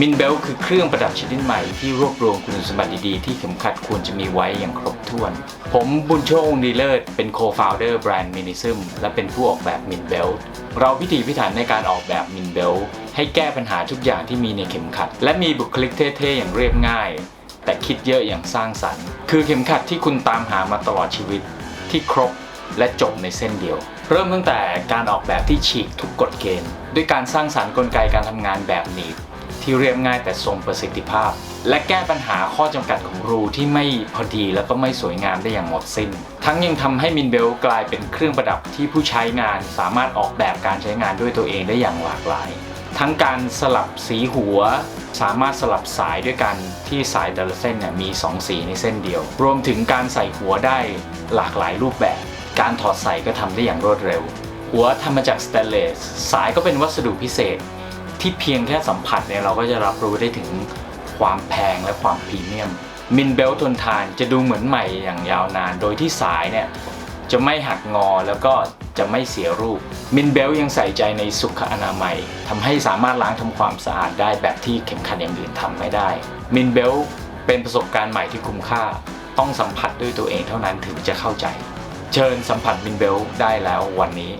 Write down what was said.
มินเบลคือเครื่องประดับชนิดใหม่ที่รวบรวมคุณสมบัติดีๆ ที่เข็มขัดควรจะมีไว้อย่างครบถ้วน ผมบุญโชคดีเลิศเป็นโคฟ o u เดอร์แบรนด์มินิซึมและเป็นผู้ออกแบบมินเบลเราพิถีพิถันในการออกแบบมินเบลให้แก้ปัญหาทุกอย่างที่มีในเข็มขัด และมีบุคลิกเท่ๆอย่างเรียบง่าย แต่คิดเยอะอย่างสร้างสรรค์ คือเข็มขัดที่คุณตามหามาตลอดชีวิตที่ครบและจบในเส้นเดียว เริ่มตั้งแต่การออกแบบที่ฉีกทุกกฎเกณฑ์ ด้วยการสร้างสรรค์กลไกการทำงานแบบหนีบ ที่เรียบง่ายแต่ทรงประสิทธิภาพ และแก้ปัญหาข้อจำกัดของรูที่ไม่พอดีและก็ไม่สวยงามได้อย่างหมดสิ้น ทั้งยังทำให้มินเบลกลายเป็นเครื่องประดับที่ผู้ใช้งานสามารถออกแบบการใช้งานด้วยตัวเองได้อย่างหลากหลาย ทั้งการสลับสีหัว สามารถสลับสายด้วยกันที่สายแต่ละเส้นเนี่ยมี 2 สีในเส้นเดียว รวมถึงการใส่หัวได้หลากหลายรูปแบบ การถอดใส่ก็ทำได้อย่างรวดเร็ว หัวทำมาจากสเตนเลส สายก็เป็นวัสดุพิเศษ ที่เพียงแค่สัมผัสเนี่ยเราก็จะรับรู้ได้ถึงความแพงและความพรีเมียม มินเบลทนทานจะดูเหมือนใหม่อย่างยาวนาน โดยที่สายเนี่ยจะไม่หักงอแล้วก็จะไม่เสียรูป มินเบลยังใส่ใจในสุขอนามัยทำให้สามารถล้างทำความสะอาดได้แบบที่เข็มขัดอย่างอื่นทำไม่ได้ มินเบลเป็นประสบการณ์ใหม่ที่คุ้มค่า ต้องสัมผัสด้วยตัวเองเท่านั้นถึงจะเข้าใจ เชิญสัมผัสมินเบลได้แล้ววันนี้